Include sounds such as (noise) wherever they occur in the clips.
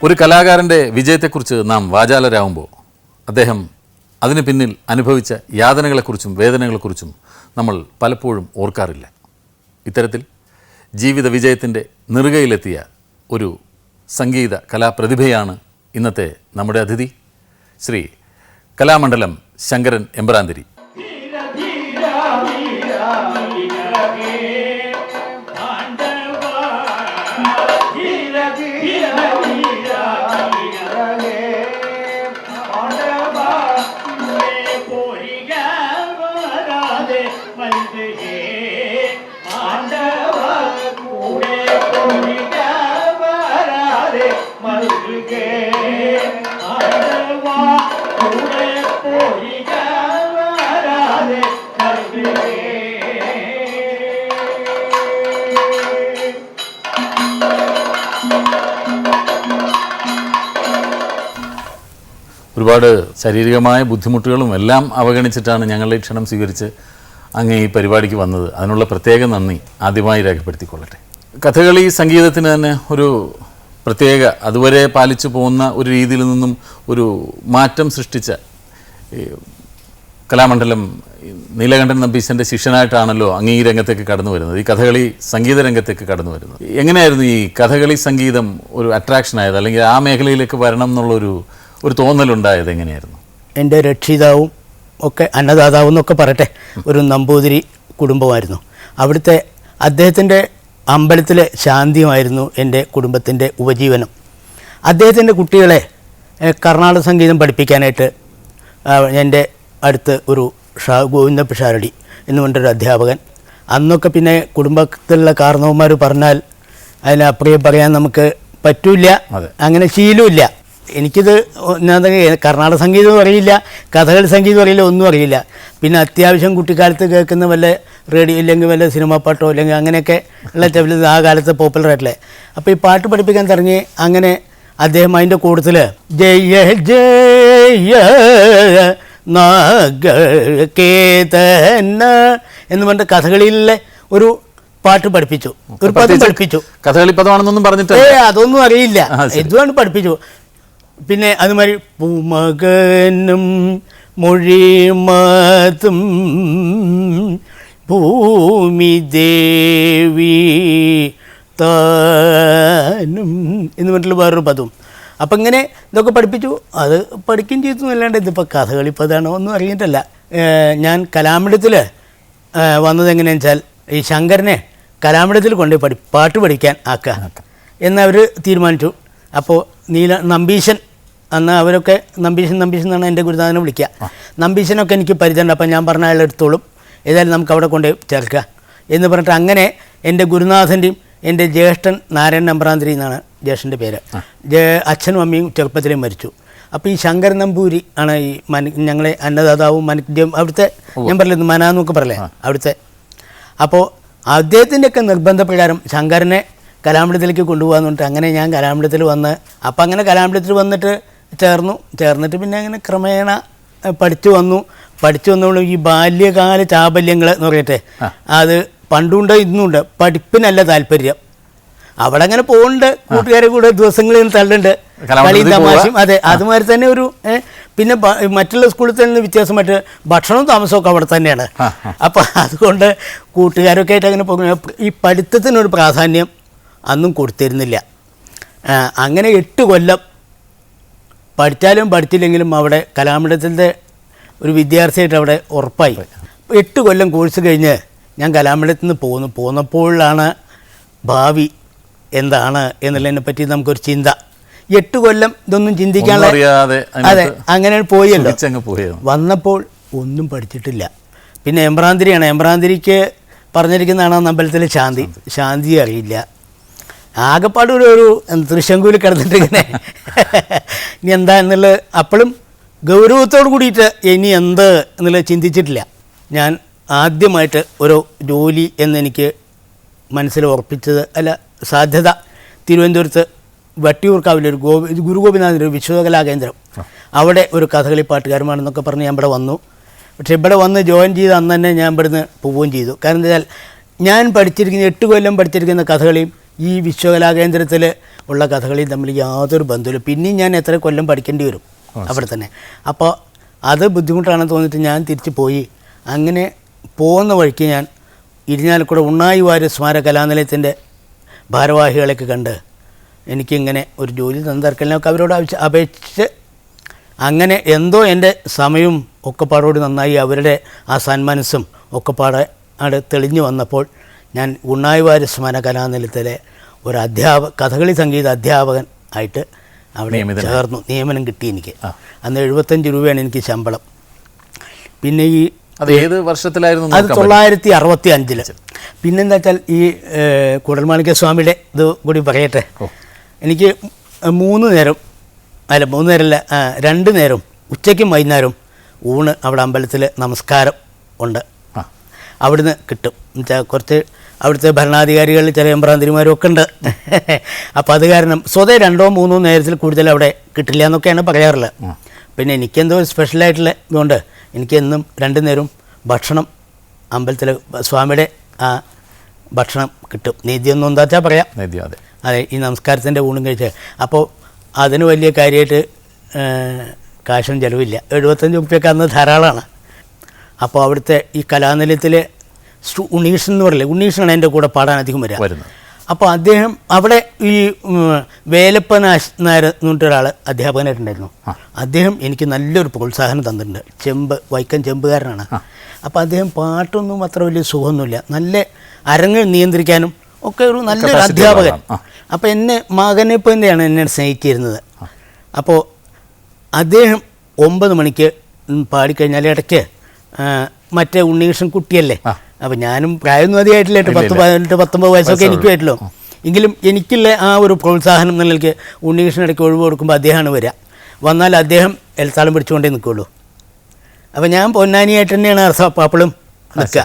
ഒരു കലാകാരന്റെ വിജയത്തെക്കുറിച്ച് നാം വാചാലരാകുമ്പോൾ അദ്ദേഹം അതിന് പിന്നിൽ അനുഭവിച്ച യാതനകളെക്കുറിച്ചും വേദനകളെക്കുറിച്ചും നമ്മൾ പലപ്പോഴും ഓർക്കാറില്ല. ഇത്തരത്തിൽ ജീവിത വിജയത്തിന്റെ നെറുകയിലെത്തിയ ഒരു സംഗീത കലാപ്രതിഭയാണ് ഇന്നത്തെ നമ്മുടെ അതിഥി ശ്രീ കലാമണ്ഡലം ശങ്കരൻ എമ്പ്രാന്തിരി ഒരുപാട് ശാരീരികമായ ബുദ്ധിമുട്ടുകളും എല്ലാം അവഗണിച്ചിട്ടാണ് ഞങ്ങളുടെ ക്ഷണം സ്വീകരിച്ച് അങ്ങ് ഈ പരിപാടിക്ക് വന്നത്. അതിനുള്ള പ്രത്യേക നന്ദി ആദ്യമായി രേഖപ്പെടുത്തിക്കൊള്ളട്ടെ. കഥകളി സംഗീതത്തിന് തന്നെ ഒരു പ്രത്യേക അതുവരെ പാലിച്ചു പോകുന്ന ഒരു രീതിയിൽ നിന്നും ഒരു മാറ്റം സൃഷ്ടിച്ച കലാമണ്ഡലം നീലകണ്ഠൻ നമ്പീശന്റെ ശിഷ്യനായിട്ടാണല്ലോ അങ്ങ് ഈ രംഗത്തേക്ക് കടന്നു വരുന്നത്. ഈ കഥകളി സംഗീത രംഗത്തേക്ക് കടന്നു വരുന്നത്. എങ്ങനെയായിരുന്നു ഈ കഥകളി സംഗീതം ഒരു അട്രാക്ഷൻ ആയത്? അല്ലെങ്കിൽ ആ മേഖലയിലേക്ക് വരണം എന്നുള്ളൊരു ഒരു തോന്നലുണ്ടായത് എങ്ങനെയായിരുന്നു? എന്റെ രക്ഷിതാവും ഒക്കെ അന്നദാതാവും എന്നൊക്കെ പറയട്ടെ. ഒരു നമ്പൂതിരി കുടുംബമായിരുന്നു. അവിടുത്തെ അദ്ദേഹത്തിന്റെ അമ്പലത്തിലെ ശാന്തിയുമായിരുന്നു എന്റെ കുടുംബത്തിന്റെ ഉപജീവനം. അദ്ദേഹത്തിന്റെ കുട്ടികളെ കർണാടക സംഗീതം പഠിപ്പിക്കാനായിട്ട് എന്റെ അടുത്ത് ഒരു ഷാ ഗോവിന്ദ പിഷാരടി എന്ന് പറഞ്ഞൊരു അധ്യാപകൻ. അന്നൊക്കെ പിന്നെ കുടുംബത്തിലുള്ള കാരണവന്മാർ പറഞ്ഞാൽ അതിനപ്പുറം പറയാൻ നമുക്ക് പറ്റൂല അങ്ങനെ ശീലമില്ല എനിക്കിത് കർണാടക സംഗീതം അറിയില്ല കഥകളി സംഗീതം അറിയില്ല ഒന്നും അറിയില്ല. പിന്നെ അത്യാവശ്യം കുട്ടിക്കാലത്ത് കേൾക്കുന്ന വല്ല റേഡിയോ ഇല്ലെങ്കിൽ വല്ല സിനിമാ പാട്ടോ അല്ലെങ്കിൽ അങ്ങനെയൊക്കെ ഉള്ള ടെബിൾ ആ കാലത്ത് പോപ്പുലർ ആയിട്ടില്ലേ അപ്പോൾ ഈ പാട്ട് പഠിപ്പിക്കാൻ തുടങ്ങി അങ്ങനെ അദ്ദേഹം അതിന്റെ കൂട്ടത്തിൽ ജയ ജയ നാഗേതന എന്ന് പറഞ്ഞ കഥകളിയിലെ ഒരു പാട്ട് പഠിപ്പിച്ചു. ഒരു പദം പഠിപ്പിച്ചു. കഥകളി പദമാണെന്നൊന്നും പറഞ്ഞിട്ട് ഏ അതൊന്നും അറിയില്ല. ഇതുമാണ് പഠിപ്പിച്ചു? പിന്നെ അതുമാതിരി പൂമകനും മൊഴിമാതും ഭൂമി ദേവി താനും എന്ന് പറഞ്ഞിട്ടുള്ള വേറൊരു പദവും. അപ്പം ഇങ്ങനെ ഇതൊക്കെ പഠിപ്പിച്ചു. അത് പഠിക്കുകയും ചെയ്തു അല്ലാണ്ട് ഇതിപ്പോൾ കഥകളി പദമാണോ ഒന്നും അറിഞ്ഞിട്ടല്ല. ഞാൻ കലാമിടത്തിൽ വന്നത് എങ്ങനെയാണെന്ന് വെച്ചാൽ ഈ ശങ്കരനെ കലാമിടത്തിൽ കൊണ്ടുപോയി പഠി പാട്ട് പഠിക്കാൻ ആക്കുക. എന്നവർ തീരുമാനിച്ചു. അപ്പോൾ നീല നമ്പീശൻ അന്ന് അവരൊക്കെ നമ്പീശൻ നമ്പീശൻ എന്നാണ് എന്റെ ഗുരുനാഥനെ വിളിക്കുക. നമ്പീശനൊക്കെ എനിക്ക് പരിചയമുണ്ട്. അപ്പം ഞാൻ പറഞ്ഞ അയാൾ എടുത്തോളും. ഏതായാലും നമുക്ക് അവിടെ കൊണ്ട് ചേർക്കുക. എന്ന് പറഞ്ഞിട്ട് അങ്ങനെ എന്റെ ഗുരുനാഥന്റെയും എന്റെ ജ്യേഷ്ഠൻ നാരായണൻ നമ്പ്രാന്തിരി എന്നാണ് ജ്യേഷ്ഠന്റെ പേര്. ജേ അച്ഛനും അമ്മയും ചെറുപ്പത്തിലേ മരിച്ചു. അപ്പോൾ ഈ ശങ്കരൻ നമ്പൂരി ആണ് ഈ മന ഞങ്ങളെ അന്നദാതാവും മന അവിടുത്തെ ഞാൻ പറഞ്ഞില്ല മന എന്നൊക്കെ പറയലേ അവിടുത്തെ. അപ്പോൾ അദ്ദേഹത്തിന്റെയൊക്കെ നിർബന്ധപ്രകാരം ശങ്കരനെ കലാമണ്ഡലത്തിലേക്ക് കൊണ്ടുപോകാന്ന് പറഞ്ഞിട്ട് അങ്ങനെ ഞാൻ കലാമണ്ഡലത്തിൽ വന്ന് അപ്പം അങ്ങനെ കലാമണ്ഡലത്തിൽ വന്നിട്ട് ചേർന്നു. ചേർന്നിട്ട് പിന്നെ അങ്ങനെ ക്രമേണ പഠിച്ചു വന്നു. പഠിച്ചു വന്നപ്പോൾ ഈ ബാല്യകാല ചാബല്യങ്ങൾ എന്ന് പറയട്ടെ അത് പണ്ടുണ്ട് ഇന്നുണ്ട്. പഠിപ്പിനല്ല താല്പര്യം. അവിടെ അങ്ങനെ പോകുന്നുണ്ട് കൂട്ടുകാരെ കൂടെ ദിവസങ്ങളിൽ തള്ളുണ്ട്. കളി തമാശയും. അതെ അതുമാതിരി തന്നെ ഒരു പിന്നെ മറ്റുള്ള സ്കൂളിൽ തന്നെ വ്യത്യാസമായിട്ട് ഭക്ഷണവും താമസമൊക്കെ അവിടെ തന്നെയാണ്. അപ്പം അതുകൊണ്ട് കൂട്ടുകാരൊക്കെ ആയിട്ട് അങ്ങനെ പോകുന്ന ഈ പഠിത്തത്തിനൊരു പ്രാധാന്യം അന്നും കൊടുത്തിരുന്നില്ല. അങ്ങനെ എട്ട് കൊല്ലം പഠിച്ചാലും പഠിച്ചില്ലെങ്കിലും അവിടെ കലാമണ്ഡലത്തിന്റെ ഒരു വിദ്യാർത്ഥിയായിട്ട് അവിടെ ഉറപ്പായി. എട്ട് കൊല്ലം കോഴ്സ് കഴിഞ്ഞ് ഞാൻ കലാമണ്ഡലത്തിൽ നിന്ന് പോന്നു. പോന്നപ്പോഴാണ് ഭാവി എന്താണ് എന്നുള്ളതിനെ പറ്റി നമുക്കൊരു ചിന്ത. എട്ട് കൊല്ലം ഇതൊന്നും ചിന്തിക്കാനുള്ള അതെ അങ്ങനെ പോയല്ലോ. വന്നപ്പോൾ ഒന്നും പഠിച്ചിട്ടില്ല. പിന്നെ എംബ്രാന്തിരിയാണ് എംബ്രാന്തിരിക്ക് പറഞ്ഞിരിക്കുന്നതാണ് അമ്പലത്തിലെ ശാന്തി. ശാന്തി. അറിയില്ല. ആകെപ്പാട് ഒരു ഒരു തൃശങ്കൂൽ കിടന്നിട്ട് ഇങ്ങനെ ഇനി എന്താ എന്നുള്ളത് അപ്പോഴും ഗൗരവത്തോട് കൂടിയിട്ട് ഇനി എന്ത് എന്നുള്ളത് ചിന്തിച്ചിട്ടില്ല. ഞാൻ ആദ്യമായിട്ട് ഒരു ജോലി എന്നെനിക്ക് മനസ്സിൽ ഉറപ്പിച്ചത് അല്ല സാധ്യത. തിരുവനന്തപുരത്ത് വട്ടിയൂർക്കാവിലെ ഒരു ഗോപി ഗുരുഗോപിനാഥിന്റെ ഒരു വിശ്വകലാ കേന്ദ്രം. അവിടെ ഒരു കഥകളി പാട്ടുകാരന്മാരെന്നൊക്കെ പറഞ്ഞ് ഞാൻ ഇവിടെ വന്നു. പക്ഷേ ഇവിടെ വന്ന് ജോയിൻ ചെയ്ത് അന്ന് തന്നെ ഞാൻ ഇവിടുന്ന് പോവുകയും ചെയ്തു. കാരണം എന്താ വെച്ചാൽ ഞാൻ പഠിച്ചിരിക്കുന്ന എട്ട് കൊല്ലം പഠിച്ചിരിക്കുന്ന കഥകളിയും ഈ വിശ്വകലാകേന്ദ്രത്തിൽ ഉള്ള കഥകളിയും തമ്മിൽ യാതൊരു ബന്ധമില്ല പിന്നെയും ഞാൻ എത്ര കൊല്ലം പഠിക്കേണ്ടി വരും അവിടെ തന്നെ. അപ്പോൾ അത് ബുദ്ധിമുട്ടാണെന്ന് തോന്നിയിട്ട് ഞാൻ തിരിച്ചു പോയി. അങ്ങനെ പോകുന്ന വഴിക്ക് ഞാൻ ഇരിഞ്ഞാലക്കൂടെ ഉണ്ണായി വാര് സ്മാരക കലാനിലയത്തിന്റെ ഭാരവാഹികളെയൊക്കെ കണ്ട് എനിക്കിങ്ങനെ ഒരു ജോലി തന്നിറക്കലിനൊക്കെ അവരോട് ആവശ്യ അപേക്ഷിച്ച് അങ്ങനെ എന്തോ എന്റെ സമയവും ഒക്കെപ്പാടോട് നന്നായി അവരുടെ ആ സന്മനസ്സും ഒക്കെപ്പാടെ അവിടെ തെളിഞ്ഞു വന്നപ്പോൾ ഞാൻ ഉണ്ണായിവാര് സ്മരണ കലാനിലത്തിലെ ഒരു അധ്യാപക കഥകളി സംഗീത അധ്യാപകൻ ആയിട്ട് അവിടെ. ചേർന്നു. നിയമനം കിട്ടി എനിക്ക്. അന്ന് എഴുപത്തഞ്ച് രൂപയാണ് എനിക്ക് ശമ്പളം. പിന്നെ ഈ അത് ഏത് വർഷത്തിലായിരുന്നു അത് തൊള്ളായിരത്തി അറുപത്തി അഞ്ചിൽ പിന്നെന്താ വെച്ചാൽ ഈ കുടൽമാണിക്യസ്വാമിയുടെ കൂടൽമാണിക്യ സ്വാമിയുടെ ഇത് കൂടി പറയട്ടെ. എനിക്ക് മൂന്ന് നേരം അല്ല മൂന്ന് നേരമല്ല രണ്ട് നേരം ഉച്ചയ്ക്കും വൈകുന്നേരം ഊണ് അവിടെ അമ്പലത്തിൽ നമസ്കാരം ഉണ്ട്. അവിടുന്ന് കിട്ടും. എന്നുവെച്ചാൽ കുറച്ച് അവിടുത്തെ ഭരണാധികാരികൾ ചില എംബ്രാന്തിരിമാരും ഒക്കെ ഉണ്ട്. (laughs) അപ്പോൾ അത് കാരണം സ്വതേ രണ്ടോ മൂന്നോ നേരത്തിൽ കൂടുതൽ അവിടെ കിട്ടില്ല എന്നൊക്കെയാണ് പറയാറുള്ളത് പിന്നെ എനിക്കെന്തോ സ്പെഷ്യലായിട്ടുള്ള ഇതുകൊണ്ട് എനിക്ക് എന്നും രണ്ടു നേരം ഭക്ഷണം അമ്പലത്തിൽ സ്വാമിയുടെ ആ ഭക്ഷണം കിട്ടും. നീതിയൊന്നും എന്താ വെച്ചാൽ പറയാം? അതെ. അതെ ഈ നമസ്കാരത്തിന്റെ ഊണും കഴിച്ച്. അപ്പോൾ അതിന് വലിയ കാര്യമായിട്ട് കാശും ചിലവില്ല. എഴുപത്തഞ്ച് ഉപ്പിയൊക്കെ അന്ന് ധാരാളമാണ്. അപ്പോൾ അവിടുത്തെ ഈ കലാനിലയത്തിലെ ഉണ്ണീഷൻ എന്ന് പറയില്ലേ? ഉണ്ണീഷനാണ് എന്റെ കൂടെ പാടാൻ അധികം വരിക. അപ്പോൾ അദ്ദേഹം അവിടെ ഈ വേലപ്പ നായർ എന്ന് പറഞ്ഞിട്ട് അധ്യാപകനായിട്ടുണ്ടായിരുന്നു. അദ്ദേഹം എനിക്ക് നല്ലൊരു പ്രോത്സാഹനം തന്നിട്ടുണ്ട്. ചെമ്പ് വൈക്കം ചെമ്പുകാരനാണ്. അപ്പോൾ അദ്ദേഹം പാട്ടൊന്നും അത്ര വലിയ സുഖമൊന്നുമില്ല. നല്ല അരങ്ങ് നിയന്ത്രിക്കാനും ഒക്കെ ഒരു നല്ലൊരു അധ്യാപകൻ. അപ്പോൾ എന്നെ മകനെ തന്നെയാണ് എന്നെ സ്നേഹിച്ചിരുന്നത്. അപ്പോൾ അദ്ദേഹം ഒമ്പത് മണിക്ക് പാടിക്കഴിഞ്ഞാൽ ഇടയ്ക്ക് മറ്റേ ഉണ്ണികൃഷ്ണൻ കുട്ടിയല്ലേ. അപ്പം ഞാനും പ്രായം അധികമായിട്ടില്ല. കേട്ടോ പത്ത് പതിനെട്ട് പത്തൊമ്പത് വയസ്സൊക്കെ എനിക്ക് ആയിട്ടല്ലോ എങ്കിലും എനിക്കുള്ള ആ ഒരു പ്രോത്സാഹനം നിലയ്ക്ക് ഉണ്ണികൃഷ്ണൻ ഇടയ്ക്ക് ഒഴിവ് കൊടുക്കുമ്പോൾ അദ്ദേഹമാണ് വരിക വന്നാൽ അദ്ദേഹം എൽത്താളം പിടിച്ചുകൊണ്ടേ നിൽക്കുള്ളൂ അപ്പോൾ ഞാൻ പൊന്നാനിയായിട്ട് തന്നെയാണ് അപ്പോഴും നിൽക്കുക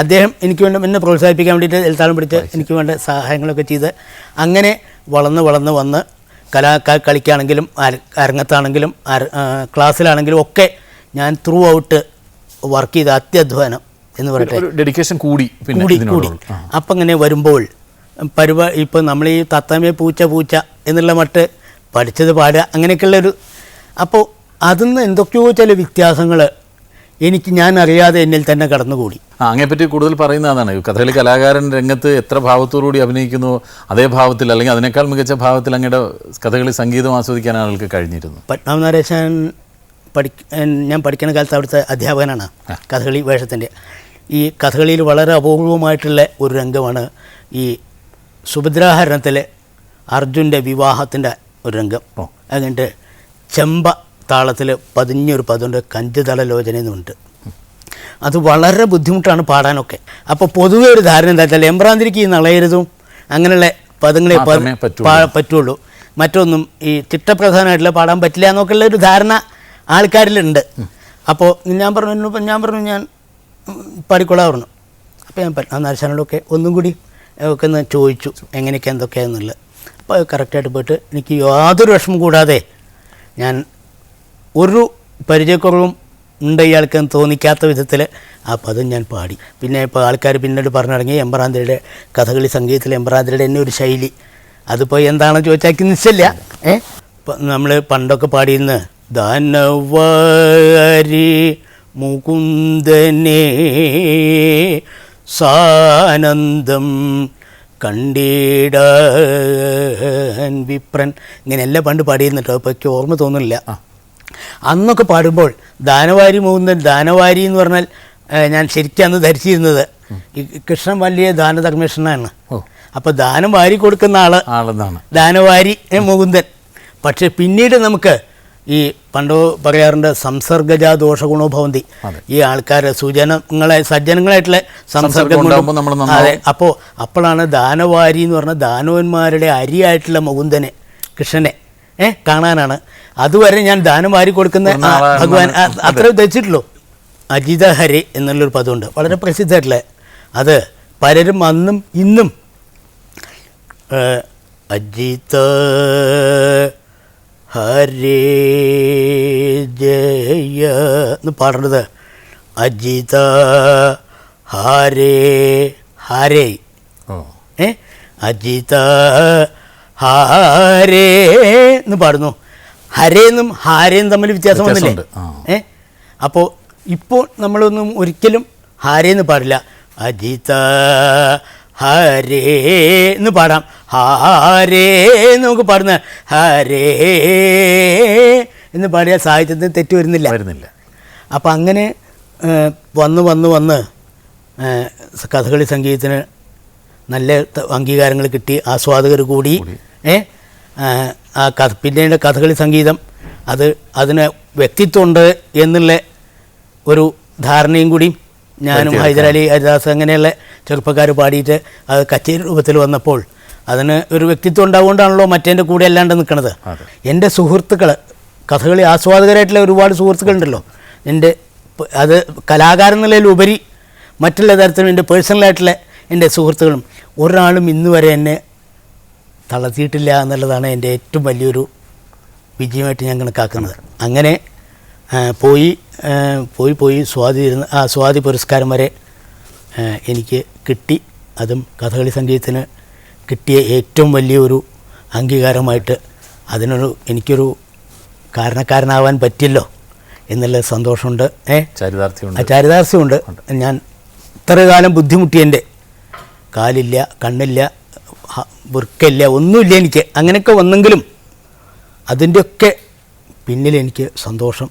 അദ്ദേഹം എനിക്ക് വേണ്ട എന്നെ പ്രോത്സാഹിപ്പിക്കാൻ വേണ്ടിയിട്ട് എൽത്താളം പിടിച്ച് എനിക്ക് വേണ്ട സഹായങ്ങളൊക്കെ ചെയ്ത് അങ്ങനെ വളർന്ന് വളർന്ന് വന്ന് കലാ കളിക്കാണെങ്കിലും അരങ്ങത്താണെങ്കിലും ക്ലാസ്സിലാണെങ്കിലും ഒക്കെ ഞാൻ ത്രൂ ഔട്ട് വർക്ക് ചെയ്ത അത്യധ്വാനം എന്ന് പറയട്ടെ. ഡെഡിക്കേഷൻ കൂടി പിന്നെ കൂടി കൂടി. അപ്പം ഇങ്ങനെ വരുമ്പോൾ പരിപാടി ഇപ്പം നമ്മൾ ഈ തത്തമേ പൂച്ച പൂച്ച എന്നുള്ള മട്ട് പഠിച്ചത് പാടുക അങ്ങനെയൊക്കെയുള്ളൊരു അപ്പോൾ അതിൽ നിന്ന് എന്തൊക്കെയോ ചില വ്യത്യാസങ്ങൾ എനിക്ക് ഞാൻ അറിയാതെ എന്നിൽ തന്നെ കടന്നുകൂടി. അങ്ങനെപ്പറ്റി കൂടുതൽ പറയുന്ന അതാണ്. കഥകളി കലാകാരൻ രംഗത്ത് എത്ര ഭാവത്തോടുകൂടി അഭിനയിക്കുന്നു അതേ ഭാവത്തിൽ അല്ലെങ്കിൽ അതിനേക്കാൾ മികച്ച ഭാവത്തിൽ അങ്ങയുടെ കഥകളി സംഗീതം ആസ്വദിക്കാൻ ആൾക്ക് കഴിഞ്ഞിരുന്നു. പത്മനാഭനരേശൻ പഠി ഞാൻ പഠിക്കുന്ന കാലത്ത് അവിടുത്തെ അധ്യാപകനാണ് കഥകളി വേഷത്തിന്റെ. ഈ കഥകളിയിൽ വളരെ അപൂർവമായിട്ടുള്ള ഒരു രംഗമാണ് ഈ സുഭദ്രാഹരണത്തിലെ അർജുന്റെ വിവാഹത്തിന്റെ ഒരു രംഗം. അതുകൊണ്ട് ചെമ്പ താളത്തിൽ പതിഞ്ഞൊരു പതുണ്ട് കഞ്ചുതള ലോചന എന്നുണ്ട് അത് വളരെ ബുദ്ധിമുട്ടാണ് പാടാനൊക്കെ. അപ്പോൾ പൊതുവെ ഒരു ധാരണ എന്താ വെച്ചാൽ എമ്പ്രാന്തിരിക്ക് ഈ നളയരുതും അങ്ങനെയുള്ള പദങ്ങളെ. പറ്റുള്ളൂ. മറ്റൊന്നും ഈ ചിട്ടപ്രധാനമായിട്ടുള്ള പാടാൻ പറ്റില്ല എന്നൊക്കെയുള്ള ഒരു ധാരണ ആൾക്കാരിലുണ്ട്. അപ്പോൾ ഞാൻ പറഞ്ഞു ഞാൻ പറഞ്ഞു ഞാൻ പാടിക്കൊള്ളാൻ പറഞ്ഞു അപ്പോൾ ഞാൻ നരശാനോടൊക്കെ ഒന്നും കൂടി ഒക്കെ ഒന്ന് ചോദിച്ചു എങ്ങനെയൊക്കെ എന്തൊക്കെയാണെന്നുള്ളത് അപ്പോൾ കറക്റ്റായിട്ട് പോയിട്ട് എനിക്ക് യാതൊരു വിഷമം കൂടാതെ ഞാൻ ഒരു പരിചയക്കുറവും ഉണ്ട് ഇയാൾക്ക് തോന്നിക്കാത്ത വിധത്തിൽ ആ പദം ഞാൻ പാടി. പിന്നെ ഇപ്പോൾ ആൾക്കാർ പിന്നീട് പറഞ്ഞിറങ്ങി എംബ്രാന്തിയുടെ കഥകളി സംഗീതത്തിൽ എംബ്രാന്തിയുടെ തന്നെ ഒരു ശൈലി. അതിപ്പോൾ എന്താണെന്ന് ചോദിച്ചാൽ നിശ്ചയില്ല ഏ? നമ്മൾ പണ്ടൊക്കെ പാടിയിരുന്ന ധനവാരി മുകുന്ദനെ സാനന്ദം കണ്ടിടാൻ വിപ്രൻ. ഇങ്ങനെയെല്ലാം പണ്ട് പാടിയിരുന്നിട്ടോ അപ്പോൾ എനിക്ക് ഓർമ്മ തോന്നുന്നില്ല. അന്നൊക്കെ പാടുമ്പോൾ ദാനവാരി മുകുന്ദൻ ദാനവാരി എന്ന് പറഞ്ഞാൽ ഞാൻ ശരിക്കും അന്ന് ധരിച്ചിരുന്നത് ഈ കൃഷ്ണൻ വലിയ ദാനധർമ്മേഷനാണ്. അപ്പോൾ ദാനം വാരി കൊടുക്കുന്ന ആൾ ആളെന്നാണ്. ദാനവാരി മുകുന്ദൻ. പക്ഷെ പിന്നീട് നമുക്ക് ഈ പണ്ട് പറയാറുണ്ട് സംസർഗജ ദോഷഗുണോ ഭവന്തി ഈ ആൾക്കാരെ സുജനങ്ങളെ സജ്ജനങ്ങളായിട്ടുള്ള സംസർഗം അതെ അപ്പോൾ അപ്പോഴാണ് ദാനവാരി എന്ന് പറഞ്ഞ ദാനവന്മാരുടെ അരിയായിട്ടുള്ള മുകുന്ദനെ കൃഷ്ണനെ ഏ കാണാനാണ്. അതുവരെ ഞാൻ ദാനം വാരി കൊടുക്കുന്ന ഭഗവാൻ അത്ര ധരിച്ചിട്ടുള്ളൂ അജിത ഹരി എന്നുള്ളൊരു പദമുണ്ട്. വളരെ പ്രസിദ്ധമായിട്ടുള്ള അത് പലരും അന്നും ഇന്നും അജിത ഹരേ ജയ എന്ന് പാടേണ്ടത് അജിത ഹരേ ഹരേ. ഏ? അജിത ഹാരേ എന്ന് പാടുന്നു. ഹരേന്നും ഹാരേന്നും തമ്മിൽ വ്യത്യാസം വന്നില്ലേ? ഏ? അപ്പോൾ ഇപ്പോൾ നമ്മളൊന്നും ഒരിക്കലും ഹാരേന്ന് പാടില്ല. അജിത ഹരേ എന്ന് പാടാം. ഹാരേ എന്ന് നമുക്ക് പാടുന്ന ഹരേ എന്ന് പാടിയാൽ സാഹിത്യത്തിന് തെറ്റ് വരുന്നില്ല. വരുന്നില്ല. അപ്പം അങ്ങനെ വന്ന് വന്ന് വന്ന് കഥകളി സംഗീതത്തിന് നല്ല അംഗീകാരങ്ങൾ കിട്ടി ആസ്വാദകർ കൂടി ഏ ആ, ആ കഥ പിന്നീട് കഥകളി സംഗീതം അത് അതിന് വ്യക്തിത്വമുണ്ട് എന്നുള്ള ഒരു ധാരണയും കൂടി ഞാനും ഹൈദരാലി ഹരിദാസ് അങ്ങനെയുള്ള ചെറുപ്പക്കാർ പാടിയിട്ട് അത് കച്ചേരി രൂപത്തിൽ വന്നപ്പോൾ അതിന് ഒരു വ്യക്തിത്വം ഉണ്ടാവുകൊണ്ടാണല്ലോ മറ്റേന്റെ കൂടെ അല്ലാണ്ട് നിൽക്കുന്നത് എന്റെ സുഹൃത്തുക്കൾ കഥകളി ആസ്വാദകരായിട്ടുള്ള ഒരുപാട് സുഹൃത്തുക്കളുണ്ടല്ലോ. എന്റെ അത് കലാകാരൻ നിലയിലുപരി മറ്റുള്ള തരത്തിലും എന്റെ പേഴ്സണലായിട്ടുള്ള എന്റെ സുഹൃത്തുക്കളും ഒരാളും ഇന്ന് വരെ എന്നെ തളർത്തിയിട്ടില്ല എന്നുള്ളതാണ് എന്റെ ഏറ്റവും വലിയൊരു വിജയമായിട്ട് ഞാൻ കണക്കാക്കുന്നത്. അങ്ങനെ പോയി പോയി പോയി സ്വാതി ഇരുന്ന് ആ സ്വാതി പുരസ്കാരം വരെ എനിക്ക് കിട്ടി. അതും കഥകളി സംഗീതത്തിന് കിട്ടിയ ഏറ്റവും വലിയൊരു അംഗീകാരമായിട്ട് അതിനൊരു എനിക്കൊരു കാരണക്കാരനാവാൻ പറ്റില്ലോ എന്നുള്ള സന്തോഷമുണ്ട്. ഏ? ചരിതാർത്ഥ്യമുണ്ട്. ചാരിതാർത്ഥ്യമുണ്ട്. ഞാൻ ഇത്ര കാലം ബുദ്ധിമുട്ടിയെന്റെ കാലില്ല കണ്ണില്ല വൃക്കയില്ല ഒന്നുമില്ല എനിക്ക്. അങ്ങനെയൊക്കെ വന്നെങ്കിലും അതിന്റെയൊക്കെ പിന്നിൽ എനിക്ക് സന്തോഷം.